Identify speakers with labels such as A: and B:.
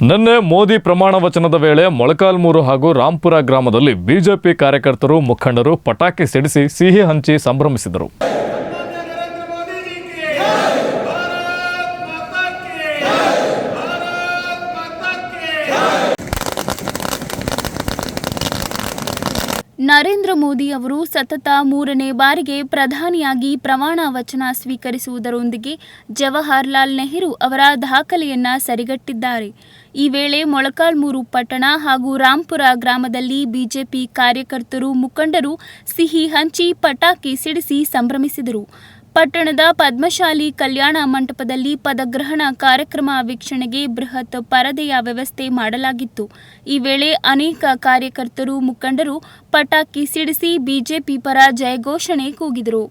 A: ನಿನ್ನೆ ಮೋದಿ ಪ್ರಮಾಣ ವಚನದ ವೇಳೆ ಮೊಳಕಾಲ್ಮೂರು ಹಾಗೂ ರಾಂಪುರ ಗ್ರಾಮದಲ್ಲಿ ಬಿಜೆಪಿ ಕಾರ್ಯಕರ್ತರು ಮುಖಂಡರು ಪಟಾಕಿ ಸಿಡಿಸಿ ಸಿಹಿ ಹಂಚಿ ಸಂಭ್ರಮಿಸಿದರು.
B: ನರೇಂದ್ರ ಮೋದಿ ಅವರು ಸತತ ಮೂರನೇ ಬಾರಿಗೆ ಪ್ರಧಾನಿಯಾಗಿ ಪ್ರಮಾಣ ವಚನ ಸ್ವೀಕರಿಸುವುದರೊಂದಿಗೆ ಜವಾಹರ್ಲಾಲ್ ನೆಹರು ಅವರ ದಾಖಲೆಯನ್ನ ಸರಿಗಟ್ಟಿದ್ದಾರೆ. ಈ ವೇಳೆ ಮೊಳಕಾಲ್ಮೂರು ಪಟ್ಟಣ ಹಾಗೂ ರಾಂಪುರ ಗ್ರಾಮದಲ್ಲಿ ಬಿಜೆಪಿ ಕಾರ್ಯಕರ್ತರು ಮುಖಂಡರು ಸಿಹಿ ಹಂಚಿ ಪಟಾಕಿ ಸಿಡಿಸಿ ಸಂಭ್ರಮಿಸಿದರು. ಪಟ್ಟಣದ ಪದ್ಮಶಾಲಿ ಕಲ್ಯಾಣ ಮಂಟಪದಲ್ಲಿ ಪದಗ್ರಹಣ ಕಾರ್ಯಕ್ರಮ ವೀಕ್ಷಣೆಗೆ ಬೃಹತ್ ಪರದೆಯ ವ್ಯವಸ್ಥೆ ಮಾಡಲಾಗಿತ್ತು. ಈ ವೇಳೆ ಅನೇಕ ಕಾರ್ಯಕರ್ತರು ಮುಖಂಡರು ಪಟಾಕಿ ಸಿಡಿಸಿ ಬಿಜೆಪಿ ಪರ ಜಯಘೋಷಣೆ ಕೂಗಿದರು.